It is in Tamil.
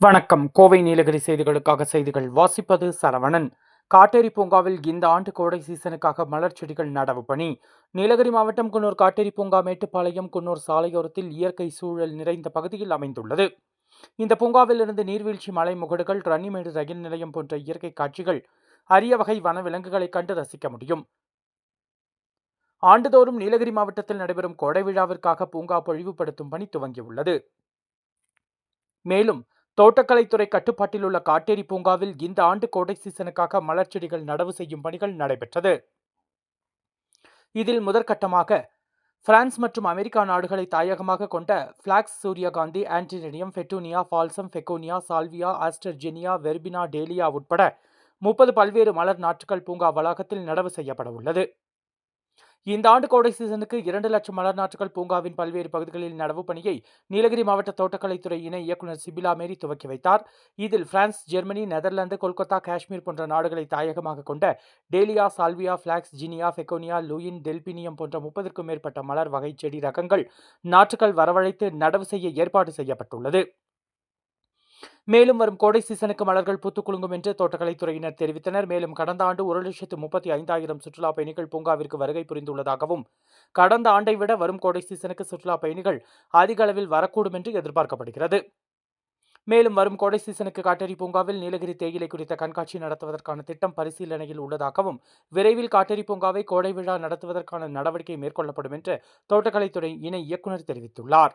வணக்கம். கோவை நீலகிரி செய்திகளுக்காக செய்திகள் வாசிப்பது சரவணன். காட்டேரி பூங்காவில் இந்த ஆண்டு கோடை சீசனுக்காக மலர் செடிகள் நடவு பணி. நீலகிரி மாவட்டம் குன்னூர் காட்டேரி பூங்கா மேட்டுப்பாளையம் குன்னூர் சாலையோரத்தில் இயற்கை சூழல் நிறைந்த பகுதியில் அமைந்துள்ளது. இந்த பூங்காவில் இருந்து நீர்வீழ்ச்சி மலை முகடுகள் ரன்னிமேடு ரயில் நிலையம் போன்ற இயற்கை காட்சிகள் அரிய வகை வனவிலங்குகளை கண்டு ரசிக்க முடியும். ஆண்டுதோறும் நீலகிரி மாவட்டத்தில் நடைபெறும் கோடை விழாவிற்காக பூங்கா பொழிவுபடுத்தும் பணி துவங்கியுள்ளது. மேலும் தோட்டக்கலைத்துறை கட்டுப்பாட்டில் உள்ள காட்டேரி பூங்காவில் இந்த ஆண்டு கோடை சீசனுக்காக மலர் செடிகள் நடவு செய்யும் பணிகள் நடைபெற்றது. இதில் முதற்கட்டமாக பிரான்ஸ் மற்றும் அமெரிக்கா நாடுகளை தாயகமாக கொண்ட பிளாக்ஸ் சூரியகாந்தி antirrhinum petunia balsam begonia salvia aster zinnia verbena dahlia உட்பட முப்பது பல்வேறு மலர் நாற்றுகள் பூங்கா வளாகத்தில் நடவு செய்யப்பட உள்ளது இந்த ஆண்டு கோடை சீசனுக்கு இரண்டு லட்சம் மலர் நாற்றுகள் பூங்காவின் பல்வேறு பகுதிகளில் நடவு பணியை நீலகிரி மாவட்ட தோட்டக்கலைத்துறை இணை இயக்குநர் சிபிலா மேரி துவக்கி வைத்தார். இதில் France Germany Netherlands Kolkata Kashmir போன்ற நாடுகளை தாயகமாக கொண்ட dahlia salvia phlox zinnia begonia லூயின் delphinium போன்ற முப்பதற்கும் மேற்பட்ட மலர் வகை செடி ரகங்கள் நாற்றுகள் வரவழைத்து நடவு செய்ய ஏற்பாடு செய்யப்பட்டுள்ளது. மேலும் வரும் கோடை சீசனுக்கு மலர்கள் பூத்துக்குலுங்கும் என்று தோட்டக்கலைத்துறையினர் தெரிவித்தனர். மேலும் கடந்த ஆண்டு ஒரு லட்சத்து முப்பத்தி ஐந்தாயிரம் சுற்றுலா பயணிகள் பூங்காவிற்கு வருகை புரிந்துள்ளதாகவும் கடந்த ஆண்டை விட வரும் கோடை சீசனுக்கு சுற்றுலா பயணிகள் அதிக அளவில் வரக்கூடும் என்று எதிர்பார்க்கப்படுகிறது. மேலும் வரும் கோடை சீசனுக்கு காட்டேரி பூங்காவில் நீலகிரி தேயிலை குறித்த கண்காட்சி நடத்துவதற்கான திட்டம் பரிசீலனையில் உள்ளதாகவும் விரைவில் காட்டேரி பூங்காவை கோடை விழா நடத்துவதற்கான நடவடிக்கை மேற்கொள்ளப்படும் என்று தோட்டக்கலைத்துறை இணை இயக்குநர் தெரிவித்துள்ளார்.